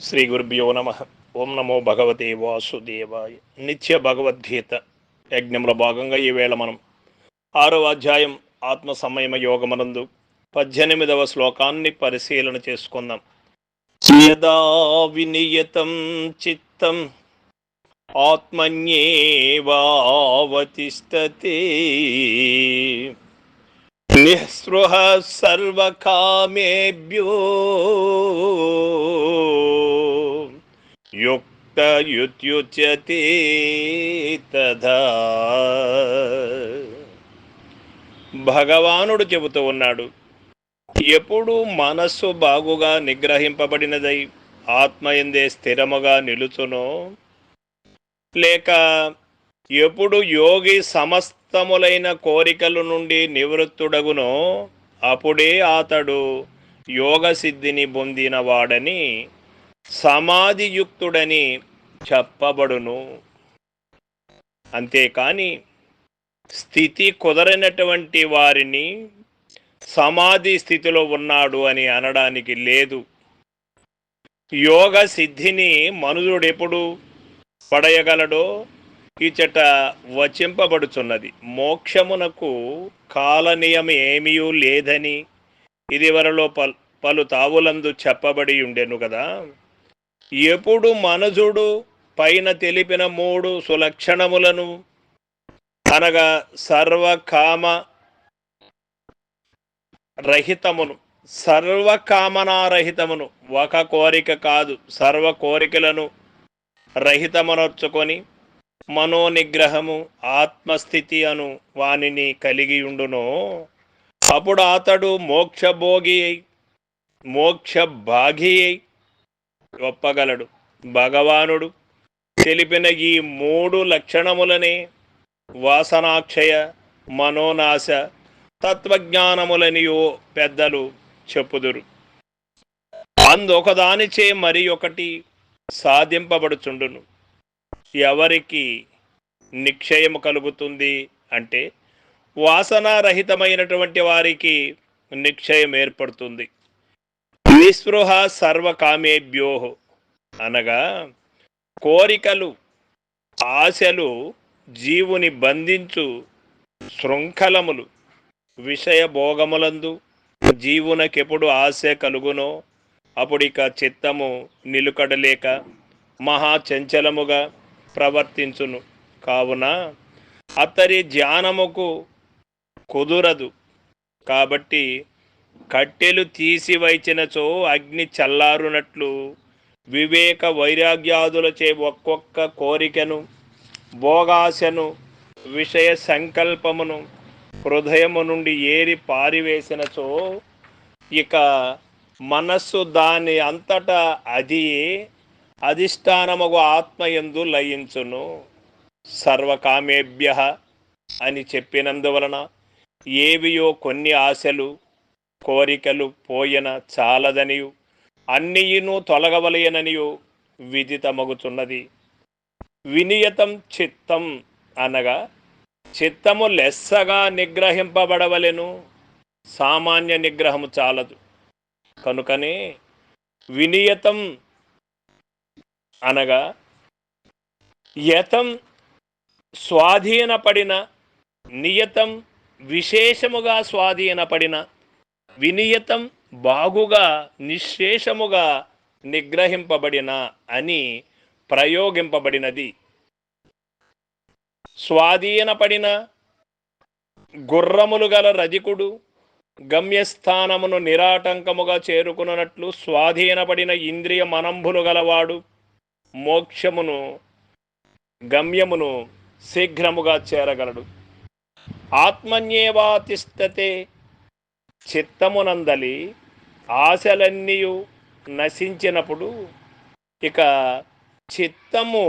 శ్రీ గురుభ్యో నమ. ఓం నమో భగవతే వాసుదేవాయ. నిత్య భగవద్గీత యజ్ఞంలో భాగంగా ఈవేళ మనం ఆరవ అధ్యాయం ఆత్మ సంయమ యోగమనందు పద్దెనిమిదవ శ్లోకాన్ని పరిశీలన చేసుకుందాం. యదా వినియతం చిత్తం ఆత్మన్యేవావతిష్టతే. నిస్పృహ సర్వకామేభ్యో. యుక్తయుత్యుచ్యతే తథా భగవానుడు చెబుతూ ఉన్నాడు ఎప్పుడు మనస్సు బాగుగా నిగ్రహింపబడినదై ఆత్మయందే స్థిరముగా నిలుచునో. లేక ఎప్పుడు యోగి సమస్తములైన కోరికల నుండి నివృత్తుడగునో అప్పుడే అతడు యోగ సిద్ధిని పొందినవాడని సమాధియుక్తుడని చెప్పబడును. అంతేకాని స్థితి కుదరనటువంటి వారిని సమాధి స్థితిలో ఉన్నాడు అని అనడానికి లేదు. యోగ సిద్ధిని మనుజుడెప్పుడు పడయగలడో ఇచట వచింపబడుచున్నది. మోక్షమునకు కాలనియం ఏమీ లేదని ఇదివరలో పలు పలు తావులందు చెప్పబడి ఉండెను కదా. ఎప్పుడు మనజుడు పైన తెలిపిన మూడు సులక్షణములను అనగా సర్వకామ రహితమును. సర్వకామనారహితమును ఒక కోరిక కాదు. సర్వ కోరికలను రహితమనర్చుకొని మనోనిగ్రహము ఆత్మస్థితి అను వానిని కలిగి ఉండునో అప్పుడు అతడు మోక్షభోగి అయి మోక్ష భాగి అయి ఒప్పగలడు. భగవానుడు తెలిపిన ఈ మూడు లక్షణములనే వాసనాక్షయ మనోనాశ తత్వజ్ఞానములనియో పెద్దలు చెప్పుదురు. అందొకదానిచే మరి ఒకటి సాధింపబడుచుండును. ఎవరికి నిక్షయము కలుగుతుంది అంటే వాసనారహితమైనటువంటి వారికి నిక్షయం ఏర్పడుతుంది నిస్పృహ సర్వకామేభ్యో అనగా కోరికలు ఆశలు జీవుని బంధించు శృంఖలములు విషయ భోగములందు జీవునకెప్పుడు ఆశ కలుగునో అప్పుడిక చిత్తము నిలుకడలేక మహాచంచలముగా ప్రవర్తించును. కావున అతడి ధ్యానముకు కుదురదు. కాబట్టి కట్టెలు తీసివైచినచో అగ్ని చల్లారునట్లు వివేక వైరాగ్యాదులచే ఒక్కొక్క కోరికను భోగాశను విషయ సంకల్పమును హృదయము నుండి ఏరి పారివేసినచో ఇక మనస్సు దాని అంతటా అది అధిష్టానముగు ఆత్మయందు లయించును. సర్వకామేభ్య అని చెప్పినందువలన ఏవియో కొన్ని ఆశలు కోరికలు పోయిన చాలదనియు అన్నియును తొలగవలయననియు విదితమగుచున్నది. వినియతం చిత్తం అనగా చిత్తము లెస్సగా నిగ్రహింపబడవలెను సామాన్య నిగ్రహము చాలదు. కనుకనే వినియతం అనగా యతం స్వాధీనపడిన నియతం విశేషముగా స్వాధీనపడిన వినియతం బాగుగా నిశ్శేషముగా నిగ్రహింపబడిన అని ప్రయోగింపబడినది. స్వాధీనపడిన గుర్రములు గల రజికుడు గమ్యస్థానమును నిరాటంకముగా చేరుకున్నట్లు స్వాధీనపడిన ఇంద్రియ మనంభులు గలవాడు మోక్షమును గమ్యమును శీఘ్రముగా చేరగలడు. ఆత్మన్యేవాతిష్టతే చిత్తమునందలి ఆశలన్నీయు నశించినప్పుడు ఇక చిత్తము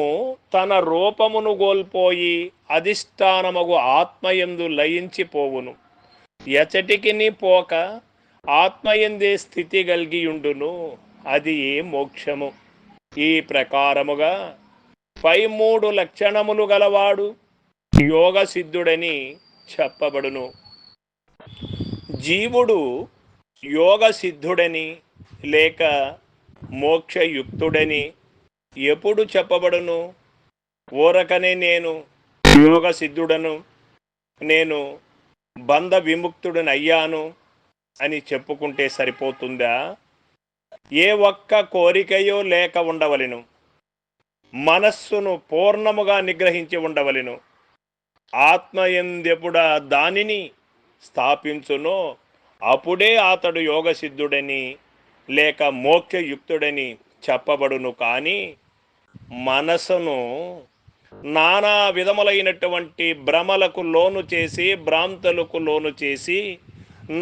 తన రూపమును కోల్పోయి అధిష్టానమగు ఆత్మయందు లయించిపోవును. ఎచటికిని పోక ఆత్మయందే స్థితి కలిగియుండును అది మోక్షము? ఈ ప్రకారముగా పై మూడు లక్షణములు గలవాడు యోగ సిద్ధుడని చెప్పబడును. జీవుడు యోగ సిద్ధుడని లేక మోక్షయుక్తుడని ఎప్పుడు చెప్పబడును? ఓరకనే నేను యోగ సిద్ధుడను నేను బంధ విముక్తుడని అయ్యాను అని చెప్పుకుంటే సరిపోతుందా? ఏ ఒక్క కోరికయో లేక ఉండవలను. మనస్సును పూర్ణముగా నిగ్రహించి ఉండవలెను. ఎందెప్పుడా దానిని స్థాపించునో. అప్పుడే అతడు యోగసిద్ధుడని లేక మోక్షయుక్తుడని చెప్పబడును. కానీ మనసును నానా విధములైనటువంటి భ్రమలకు లోను చేసి భ్రాంతలకు లోను చేసి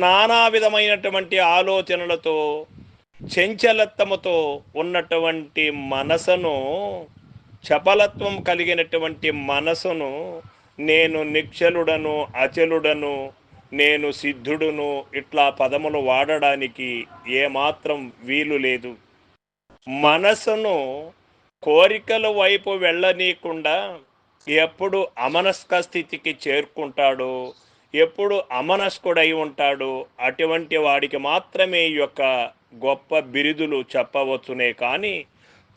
నానా విధమైనటువంటి ఆలోచనలతో చెంచలత్వముతో ఉన్నటువంటి మనసును చపలత్వం కలిగినటువంటి మనసును నేను నిక్షలుడను అచలుడను నేను సిద్ధుడును ఇట్లా పదములు వాడడానికి ఏమాత్రం వీలు లేదు. మనసును కోరికల వైపు వెళ్ళనీయకుండా ఎప్పుడు అమనస్క స్థితికి చేరుకుంటాడో ఎప్పుడు అమనస్కుడై ఉంటాడో అటువంటి వాడికి మాత్రమే ఈ యొక్క గొప్ప బిరుదులు చెప్పవచ్చునే కానీ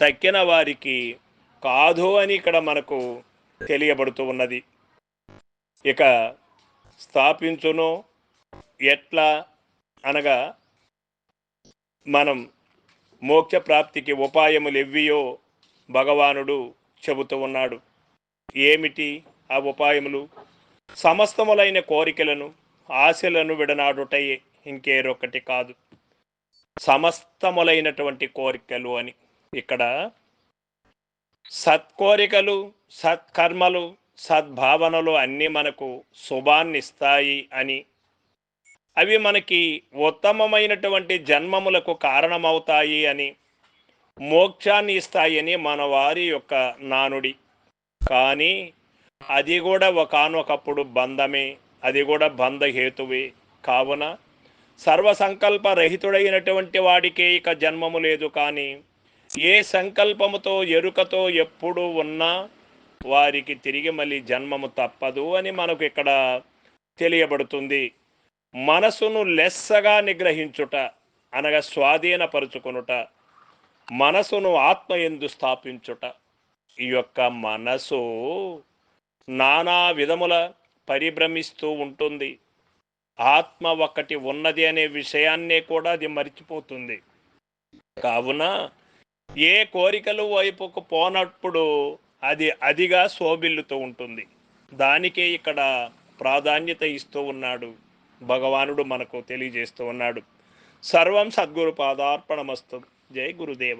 తక్కిన వారికి కాదు అని ఇక్కడ మనకు తెలియబడుతూ ఉన్నది. ఇక స్థాపించును. ఎట్లా? అనగా మనం మోక్ష ప్రాప్తికి ఉపాయములు ఎవ్వియో భగవానుడు చెబుతూ ఉన్నాడు. ఏమిటి ఆ ఉపాయములు? సమస్తములైన కోరికలను ఆశలను విడనాడుటయే ఇంకేరొకటి కాదు. సమస్తములైనటువంటి కోరికలు అని. ఇక్కడ సత్కోరికలు సత్కర్మలు సద్భావనలు అన్నీ మనకు శుభాన్ని ఇస్తాయి అని. అవి మనకి ఉత్తమమైనటువంటి జన్మములకు కారణమవుతాయి అని మోక్షాన్ని ఇస్తాయని మన వారి యొక్క నానుడి. కానీ అది కూడా ఒకనొకప్పుడు బంధమే అది కూడా బంధహేతువే. కావున సర్వసంకల్ప రహితుడైనటువంటి వాడికే ఇక జన్మము లేదు కానీ ఏ సంకల్పముతో ఎరుకతో ఎప్పుడు ఉన్నా వారికి తిరిగి మళ్ళీ జన్మము తప్పదు అని మనకు ఇక్కడ తెలియబడుతుంది. మనసును లెస్సగా నిగ్రహించుట అనగా స్వాధీనపరుచుకొనుట మనసును ఆత్మ ఎందు స్థాపించుట ఈ యొక్క మనసు నానా విధముల పరిభ్రమిస్తూ ఉంటుంది. ఆత్మ ఒకటి ఉన్నది అనే విషయాన్నే కూడా అది మరిచిపోతుంది. కావున ఏ కోరికలు వైపుకు పోనప్పుడు అది అదిగా శోభిల్లుతూ ఉంటుంది. దానికే ఇక్కడ ప్రాధాన్యత ఇస్తూ ఉన్నాడు. భగవానుడు మనకు తెలియజేస్తూ ఉన్నాడు. సర్వం సద్గురు పాదార్పణమస్తు. జై గురుదేవ.